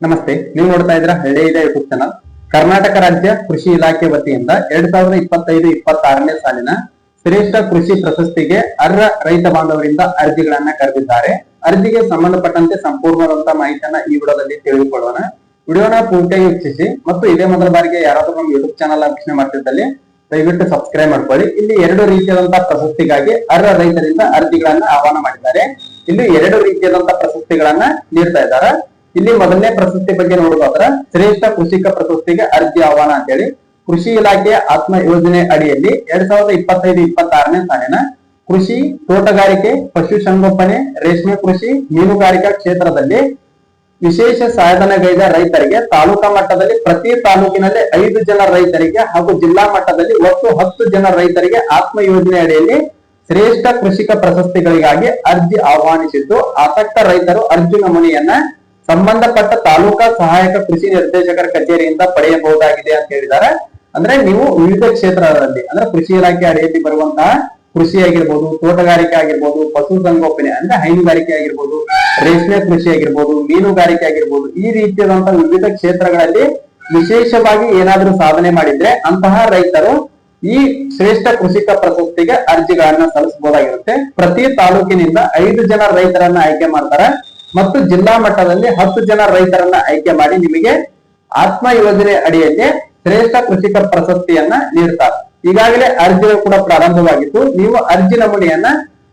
ನಮಸ್ತೆ, ನೀವು ನೋಡ್ತಾ ಇದ್ರ ಹಳ್ಳಿ ಇದೆ ಯೂಟ್ಯೂಬ್ ಚಾನಲ್ ಕರ್ನಾಟಕ ರಾಜ್ಯ ಕೃಷಿ ಇಲಾಖೆ ವತಿಯಿಂದ ಎರಡ್ ಸಾವಿರದ ಇಪ್ಪತ್ತೈದು, ಇಪ್ಪತ್ತಾರನೇ ಸಾಲಿನ ಶ್ರೇಷ್ಠ ಕೃಷಿ ಪ್ರಶಸ್ತಿಗೆ ಅರ್ಹ ರೈತ ಬಾಂಧವರಿಂದ ಅರ್ಜಿಗಳನ್ನ ಕರೆದಿದ್ದಾರೆ. ಅರ್ಜಿಗೆ ಸಂಬಂಧಪಟ್ಟಂತೆ ಸಂಪೂರ್ಣವಾದಂತಹ ಮಾಹಿತಿಯನ್ನ ಈ ವಿಡಿಯೋದಲ್ಲಿ ತಿಳಿದುಕೊಳ್ಳೋಣ. ವಿಡಿಯೋನ ಪೂರ್ತಿಯಾಗಿ ವೀಕ್ಷಿಸಿ ಮತ್ತು ಇದೇ ಮೊದಲ ಬಾರಿಗೆ ಯಾರಾದರೂ ನಮ್ಮ ಯೂಟ್ಯೂಬ್ ಚಾನಲ್ ವೀಕ್ಷಣೆ ಮಾಡ್ತಿದ್ದಲ್ಲಿ ದಯವಿಟ್ಟು ಸಬ್ಸ್ಕ್ರೈಬ್ ಮಾಡ್ಕೊಳ್ಳಿ. ಇಲ್ಲಿ ಎರಡು ರೀತಿಯಾದಂತಹ ಪ್ರಶಸ್ತಿಗಾಗಿ ಅರ್ಹ ರೈತರಿಂದ ಅರ್ಜಿಗಳನ್ನ ಆಹ್ವಾನ ಮಾಡಿದ್ದಾರೆ. ಇಲ್ಲಿ ಎರಡು ರೀತಿಯಾದಂತಹ ಪ್ರಶಸ್ತಿಗಳನ್ನ ನೀಡ್ತಾ ಇದ್ದಾರೆ. ಇಲ್ಲಿ ಮೊದಲನೇ ಪ್ರಶಸ್ತಿ ಬಗ್ಗೆ ನೋಡೋದಾದ್ರೆ ಶ್ರೇಷ್ಠ ಕೃಷಿಕ ಪ್ರಶಸ್ತಿಗೆ ಅರ್ಜಿ ಆಹ್ವಾನ ಅಂತೇಳಿ. ಕೃಷಿ ಇಲಾಖೆಯ ಆತ್ಮ ಯೋಜನೆ ಅಡಿಯಲ್ಲಿ ಎರಡ್ ಸಾವಿರದ ಇಪ್ಪತ್ತೈದು ಇಪ್ಪತ್ತಾರನೇ ಸಾಲಿನ ಕೃಷಿ ತೋಟಗಾರಿಕೆ ಪಶುಸಂಗೋಪನೆ ರೇಷ್ಮೆ ಕೃಷಿ, ಮೀನುಗಾರಿಕಾ ಕ್ಷೇತ್ರದಲ್ಲಿ ವಿಶೇಷ ಸಾಧನೆಗೈದ ರೈತರಿಗೆ ತಾಲೂಕಾ ಮಟ್ಟದಲ್ಲಿ ಪ್ರತಿ ತಾಲೂಕಿನಲ್ಲಿ ಐದು ಜನ ರೈತರಿಗೆ ಹಾಗೂ ಜಿಲ್ಲಾ ಮಟ್ಟದಲ್ಲಿ ಒಟ್ಟು ಹತ್ತು ಜನ ರೈತರಿಗೆ ಆತ್ಮ ಯೋಜನೆ ಅಡಿಯಲ್ಲಿ ಶ್ರೇಷ್ಠ ಕೃಷಿಕ ಪ್ರಶಸ್ತಿಗಳಿಗಾಗಿ ಅರ್ಜಿ ಆಹ್ವಾನಿಸಿದ್ದು. ಆಸಕ್ತ ರೈತರು ಅರ್ಜಿ ನಮೂನೆಯನ್ನ ಸಂಬಂಧಪಟ್ಟ ತಾಲೂಕಾ ಸಹಾಯಕ ಕೃಷಿ ನಿರ್ದೇಶಕರ ಕಚೇರಿಯಿಂದ ಪಡೆಯಬಹುದಾಗಿದೆ ಅಂತ ಹೇಳಿದ್ದಾರೆ. ಅಂದ್ರೆ ನೀವು ವಿವಿಧ ಕ್ಷೇತ್ರಗಳಲ್ಲಿ, ಅಂದ್ರೆ ಕೃಷಿ ಇಲಾಖೆ ಅಡಿಯಲ್ಲಿ ಬರುವಂತಹ ಕೃಷಿ ಆಗಿರ್ಬೋದು, ತೋಟಗಾರಿಕೆ ಆಗಿರ್ಬೋದು ಪಶುಸಂಗೋಪನೆ ಅಂದ್ರೆ ಹೈನುಗಾರಿಕೆ ಆಗಿರ್ಬೋದು, ರೇಷ್ಮೆ ಕೃಷಿ ಆಗಿರ್ಬೋದು, ಮೀನುಗಾರಿಕೆ ಆಗಿರ್ಬೋದು, ಈ ರೀತಿಯಾದಂತಹ ವಿವಿಧ ಕ್ಷೇತ್ರಗಳಲ್ಲಿ ವಿಶೇಷವಾಗಿ ಏನಾದರೂ ಸಾಧನೆ ಮಾಡಿದ್ರೆ ಅಂತಹ ರೈತರು ಈ ಶ್ರೇಷ್ಠ ಕೃಷಿಕ ಪ್ರಶಸ್ತಿಗೆ ಅರ್ಜಿಗಳನ್ನ ಸಲ್ಲಿಸಬಹುದಾಗಿರುತ್ತೆ. ಪ್ರತಿ ತಾಲೂಕಿನಿಂದ ಐದು ಜನ ರೈತರನ್ನ ಆಯ್ಕೆ ಮಾಡ್ತಾರೆ. ಮತ್ತು ಜಿಲ್ಲಾ ಮಟ್ಟದಲ್ಲಿ ಹತ್ತು ಜನ ರೈತರನ್ನ ಆಯ್ಕೆ ಮಾಡಿ ನಿಮಗೆ ಆತ್ಮ ಯೋಜನೆ ಅಡಿಯಲ್ಲಿ ಶ್ರೇಷ್ಠ ಕೃಷಿಕ ಪ್ರಶಸ್ತಿಯನ್ನ ನೀಡ್ತಾರೆ. ಈಗಾಗಲೇ ಅರ್ಜಿ ಕೂಡ ಪ್ರಾರಂಭವಾಗಿತ್ತು. ನೀವು ಅರ್ಜಿ ನಮೂನೆಯನ್ನ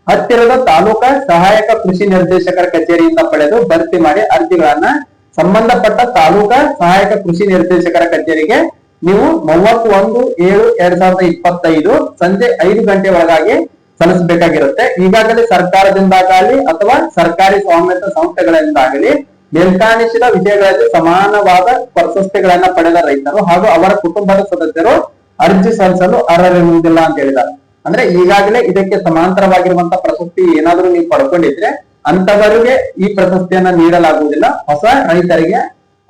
ಹತ್ತಿರದ ತಾಲೂಕಾ ಸಹಾಯಕ ಕೃಷಿ ನಿರ್ದೇಶಕರ ಕಚೇರಿಯಿಂದ ಪಡೆದು ಭರ್ತಿ ಮಾಡಿ ಅರ್ಜಿಗಳನ್ನ ಸಂಬಂಧಪಟ್ಟ ತಾಲೂಕಾ ಸಹಾಯಕ ಕೃಷಿ ನಿರ್ದೇಶಕರ ಕಚೇರಿಗೆ ನೀವು ಮೂವತ್ತು ಒಂದು ಏಳು ಎರಡ್ ಸಾವಿರದ ಇಪ್ಪತ್ತೈದು ಸಂಜೆ ಐದು ಗಂಟೆ ಒಳಗಾಗಿ ಸಲ್ಲಿಸಬೇಕಾಗಿರುತ್ತೆ ಈಗಾಗಲೇ ಸರ್ಕಾರದಿಂದಾಗಲಿ ಅಥವಾ ಸರ್ಕಾರಿ ಸ್ವಾಮ್ಯದ ಸಂಸ್ಥೆಗಳಿಂದಾಗಲಿ ಮೇಲ್ಕಾಣಿಸಿದ ವಿಷಯಗಳಲ್ಲಿ ಸಮಾನವಾದ ಪ್ರಶಸ್ತಿಗಳನ್ನ ಪಡೆದ ರೈತರು ಹಾಗೂ ಅವರ ಕುಟುಂಬದ ಸದಸ್ಯರು ಅರ್ಜಿ ಸಲ್ಲಿಸಲು ಅರ್ಹರಿರುವುದಿಲ್ಲ ಅಂತ ಹೇಳಿದ್ದಾರೆ. ಅಂದ್ರೆ ಈಗಾಗಲೇ ಇದಕ್ಕೆ ಸಮಾಂತರವಾಗಿರುವಂತಹ ಪ್ರಶಸ್ತಿ ಏನಾದ್ರೂ ನೀವು ಪಡ್ಕೊಂಡಿದ್ರೆ ಅಂತವರಿಗೆ ಈ ಪ್ರಶಸ್ತಿಯನ್ನ ನೀಡಲಾಗುವುದಿಲ್ಲ. ಹೊಸ ರೈತರಿಗೆ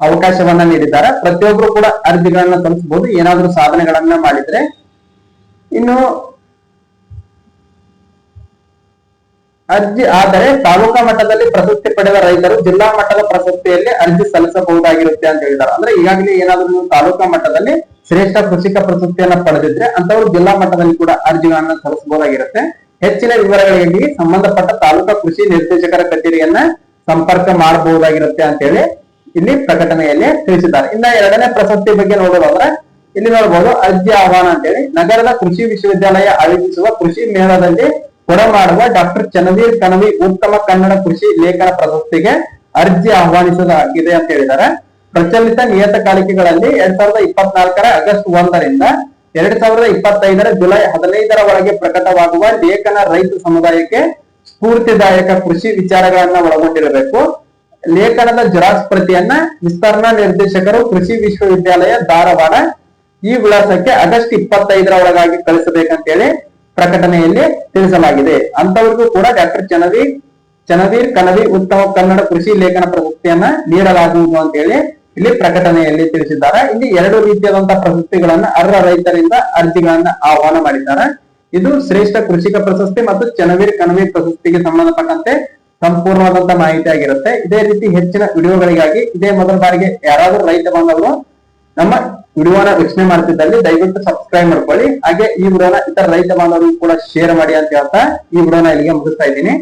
ಅವಕಾಶವನ್ನ ನೀಡಿದ್ದಾರೆ. ಪ್ರತಿಯೊಬ್ರು ಕೂಡ ಅರ್ಜಿಗಳನ್ನ ಸಲ್ಲಿಸಬಹುದು. ಏನಾದ್ರೂ ಸಾಧನೆಗಳನ್ನ ಮಾಡಿದ್ರೆ ಇನ್ನು ಅರ್ಜಿ, ಆದರೆ ತಾಲೂಕಾ ಮಟ್ಟದಲ್ಲಿ ಪ್ರಶಸ್ತಿ ಪಡೆದ ರೈತರು ಜಿಲ್ಲಾ ಮಟ್ಟದ ಪ್ರಶಸ್ತಿಯಲ್ಲಿ ಅರ್ಜಿ ಸಲ್ಲಿಸಬಹುದಾಗಿರುತ್ತೆ ಅಂತ ಹೇಳಿದ್ದಾರೆ. ಅಂದ್ರೆ ಈಗಾಗಲೇ ಏನಾದ್ರೂ ನೀವು ತಾಲೂಕಾ ಮಟ್ಟದಲ್ಲಿ ಶ್ರೇಷ್ಠ ಕೃಷಿಕ ಪ್ರಶಸ್ತಿಯನ್ನ ಪಡೆದಿದ್ರೆ ಅಂತವರು ಜಿಲ್ಲಾ ಮಟ್ಟದಲ್ಲಿ ಕೂಡ ಅರ್ಜಿಗಳನ್ನ ಸಲ್ಲಿಸಬಹುದಾಗಿರುತ್ತೆ. ಹೆಚ್ಚಿನ ವಿವರಗಳಿಗೆ ಸಂಬಂಧಪಟ್ಟ ತಾಲೂಕಾ ಕೃಷಿ ನಿರ್ದೇಶಕರ ಕಚೇರಿಯನ್ನ ಸಂಪರ್ಕ ಮಾಡಬಹುದಾಗಿರುತ್ತೆ ಅಂತ ಹೇಳಿ ಇಲ್ಲಿ ಪ್ರಕಟಣೆಯಲ್ಲಿ ತಿಳಿಸಿದ್ದಾರೆ. ಇನ್ನ ಎರಡನೇ ಪ್ರಶಸ್ತಿ ಬಗ್ಗೆ ನೋಡೋದಾದ್ರೆ ಇಲ್ಲಿ ನೋಡಬಹುದು ಅರ್ಜಿ ಆಹ್ವಾನ ಅಂತೇಳಿ ನಗರದ ಕೃಷಿ ವಿಶ್ವವಿದ್ಯಾಲಯ ಆಯೋಜಿಸುವ ಕೃಷಿ ಮೇಳದಲ್ಲಿ ಕೊಡಮಾಡುವ ಡಾಕ್ಟರ್ ಚನ್ನವೀರ್ ಕಣವಿ ಉತ್ತಮ ಕನ್ನಡ ಕೃಷಿ ಲೇಖನ ಪ್ರಶಸ್ತಿಗೆ ಅರ್ಜಿ ಆಹ್ವಾನಿಸಲಾಗಿದೆ ಅಂತ ಹೇಳಿದ್ದಾರೆ. ಪ್ರಚಲಿತ ನಿಯತಕಾಲಿಕೆಗಳಲ್ಲಿ ಎರಡ್ ಸಾವಿರದ ಇಪ್ಪತ್ನಾಲ್ಕರ ಆಗಸ್ಟ್ ಒಂದರಿಂದ ಎರಡ್ ಸಾವಿರದ ಇಪ್ಪತ್ತೈದರ ಜುಲೈ ಹದಿನೈದರ ಒಳಗೆ ಪ್ರಕಟವಾಗುವ ಲೇಖನ ರೈತ ಸಮುದಾಯಕ್ಕೆ ಸ್ಫೂರ್ತಿದಾಯಕ ಕೃಷಿ ವಿಚಾರಗಳನ್ನ ಒಳಗೊಂಡಿರಬೇಕು. ಲೇಖನದ ಜೆರಾಕ್ಸ್ ಪ್ರತಿಯನ್ನ ವಿಸ್ತರಣಾ ನಿರ್ದೇಶಕರು ಕೃಷಿ ವಿಶ್ವವಿದ್ಯಾಲಯ ಧಾರವಾಡ ಈ ವಿಳಾಸಕ್ಕೆ ಆಗಸ್ಟ್ ಇಪ್ಪತ್ತೈದರ ಒಳಗಾಗಿ ಕಳಿಸಬೇಕಂತೇಳಿ ಪ್ರಕಟಣೆಯಲ್ಲಿ ತಿಳಿಸಲಾಗಿದೆ. ಅಂತವರಿಗೂ ಕೂಡ ಡಾಕ್ಟರ್ ಚನವೀರ್ ಚನವೀರ್ ಕನವಿ ಉತ್ತಮ ಕನ್ನಡ ಕೃಷಿ ಲೇಖನ ಪ್ರಶಸ್ತಿಯನ್ನ ನೀಡಲಾಗುವುದು ಅಂತ ಹೇಳಿ ಇಲ್ಲಿ ಪ್ರಕಟಣೆಯಲ್ಲಿ ತಿಳಿಸಿದ್ದಾರೆ. ಇಲ್ಲಿ ಎರಡು ರೀತಿಯಾದಂತಹ ಪ್ರಶಸ್ತಿಗಳನ್ನ ಅರ್ಹ ರೈತರಿಂದ ಅರ್ಜಿಗಳನ್ನ ಆಹ್ವಾನ ಮಾಡಿದ್ದಾರೆ. ಇದು ಶ್ರೇಷ್ಠ ಕೃಷಿಕ ಪ್ರಶಸ್ತಿ ಮತ್ತು ಚನವೀರ್ ಕನವಿ ಪ್ರಶಸ್ತಿಗೆ ಸಂಬಂಧಪಟ್ಟಂತೆ ಸಂಪೂರ್ಣವಾದಂತಹ ಮಾಹಿತಿ ಆಗಿರುತ್ತೆ ಇದೇ ರೀತಿ ಹೆಚ್ಚಿನ ವಿಡಿಯೋಗಳಿಗಾಗಿ ಇದೇ ಮೊದಲ ಬಾರಿಗೆ ಯಾರಾದರೂ ರೈತ ಬಾಂಧವರು ನಮ್ಮ ವಿಡಿಯೋನ ವೀಕ್ಷಣೆ ಮಾಡ್ತಿದ್ದಲ್ಲಿ ದಯವಿಟ್ಟು ಸಬ್ಸ್ಕ್ರೈಬ್ ಮಾಡ್ಕೊಳ್ಳಿ. ಹಾಗೆ ಈ ವಿಡಿಯೋನ ಇತರ ರೈತ ಬಾಂಧವರಿಗೂ ಕೂಡ ಶೇರ್ ಮಾಡಿ ಅಂತ ಹೇಳ್ತಾ ಈ ವಿಡಿಯೋನ ಇಲ್ಲಿಗೆ ಮುಗಿಸ್ತಾ ಇದ್ದೀನಿ.